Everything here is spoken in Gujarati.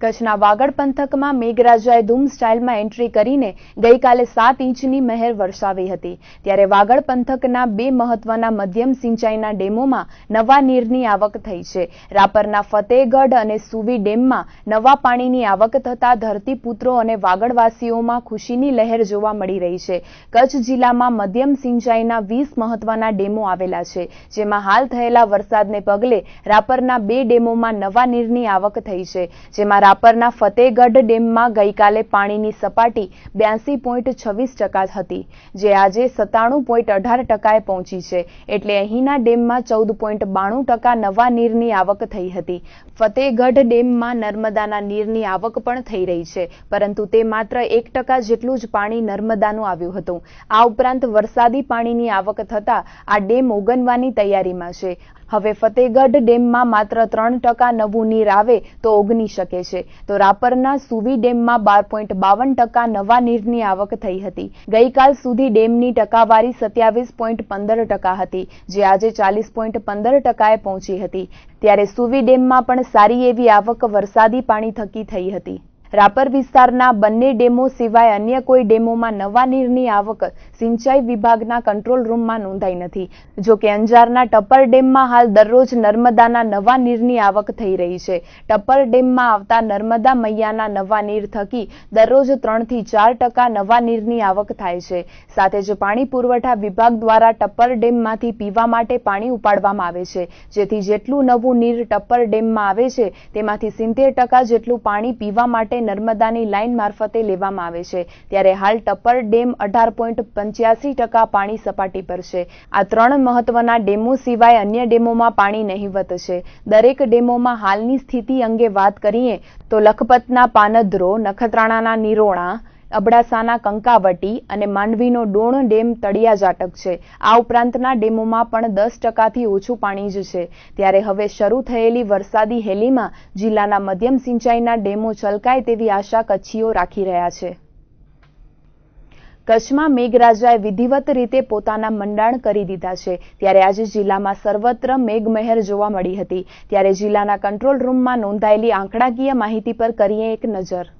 કચ્છના વાગડ પંથકમાં મેઘરાજાએ ધૂમ સ્ટાઇલમાં એન્ટ્રી કરીને ગઈકાલે સાત ઇંચની મહેર વરસાવી હતી. ત્યારે વાગડ પંથકના બે મહત્વના મધ્યમ સિંચાઈના ડેમોમાં નવા નીરની આવક થઈ છે. રાપરના ફતેહગઢ અને સુવી ડેમમાં નવા પાણીની આવક થતાં ધરતીપુત્રો અને વાગડવાસીઓમાં ખુશીની લહેર જોવા મળી રહી છે. કચ્છ જિલ્લામાં મધ્યમ સિંચાઈના વીસ મહત્વના ડેમો આવેલા છે, જેમાં હાલ થયેલા વરસાદને પગલે રાપરના બે ડેમોમાં નવા નીરની આવક થઈ છે, જેમાં રાપરના ફતેહગઢ ડેમમાં ગઈકાલે પાણીની સપાટી બ્યાસી પોઈન્ટ છવ્વીસ ટકા હતી, જે આજે સત્તાણું પોઈન્ટ અઢાર ટકાએ પહોંચી છે. એટલે અહીંના ડેમમાં ચૌદ પોઈન્ટ બાણું ટકા નવા નીરની આવક થઈ હતી. ફતેહગઢ ડેમમાં નર્મદાના નીરની આવક પણ થઈ રહી છે, પરંતુ તે માત્ર એક ટકા જેટલું જ પાણી નર્મદાનું આવ્યું હતું. આ ઉપરાંત વરસાદી પાણીની આવક થતાં આ ડેમ ઓગનવાની તૈયારીમાં છે. હવે ફતેહગઢ ડેમમાં માત્ર ત્રણ ટકા નવું નીર આવે તો ઓગની શકે છે. તો રાપરના સુવી ડેમમાં બાર પોઈન્ટ બાવન ટકા નવા નીરની આવક થઈ હતી. ગઈકાલ સુધી ડેમની ટકાવારી સત્યાવીસ પોઈન્ટ પંદર ટકા હતી, જે આજે ચાલીસ પોઈન્ટ પંદર ટકાએ પહોંચી હતી. ત્યારે સુવી ડેમમાં પણ સારી એવી આવક વરસાદી પાણી થકી થઈ હતી. રાપર વિસ્તારના બંને ડેમો સિવાય અન્ય કોઈ ડેમોમાં નવા નીરની આવક સિંચાઈ વિભાગના કંટ્રોલ રૂમમાં નોંધાઈ નથી. જો કે અંજારના ટપ્પર ડેમમાં હાલ દરરોજ નર્મદાના નવા નીરની આવક થઈ રહી છે. ટપ્પર ડેમમાં આવતા નર્મદા મૈયાના નવા નીર થકી દરરોજ ત્રણથી ચાર ટકા નવા નીરની આવક થાય છે. સાથે જ પાણી પુરવઠા વિભાગ દ્વારા ટપ્પર ડેમમાંથી પીવા માટે પાણી ઉપાડવામાં આવે છે. જેથી જેટલું નવું નીર ટપ્પર ડેમમાં આવે છે, તેમાંથી સિત્તેર ટકા જેટલું પાણી પીવા માટે નર્મદાની લાઇન મારફતે લેવામાં આવે છે, ત્યારે હાલ ટપ્પર ડેમ અઢાર પોઈન્ટ પંચ્યાસી ટકા પાણી સપાટી પર છે. આ ત્રણ મહત્વના ડેમો સિવાય અન્ય ડેમોમાં પાણી નહીવત છે. દરેક ડેમોમાં હાલની સ્થિતિ અંગે વાત કરીએ તો લખપતના પાનધ્રો, નખત્રાણાના નિરોણા અબડાસાના કંકાવટી અને માંડવીનો ડોણ ડેમ તળિયા જાટક છે. આ ઉપરાંતના ડેમોમાં પણ દસ ટકાથી ઓછું પાણી જ છે. ત્યારે હવે શરૂ થયેલી વરસાદી હેલીમાં જિલ્લાના મધ્યમ સિંચાઈના ડેમો છલકાય તેવી આશા કચ્છીઓ રાખી રહ્યા છે. કચ્છમાં મેઘરાજાએ વિધિવત રીતે પોતાના મંડાણ કરી દીધા છે. ત્યારે આજે જિલ્લામાં સર્વત્ર મેઘમહેર જોવા મળી હતી. ત્યારે જિલ્લાના કંટ્રોલ રૂમમાં નોંધાયેલી આંકડાકીય માહિતી પર કરીએ એક નજર.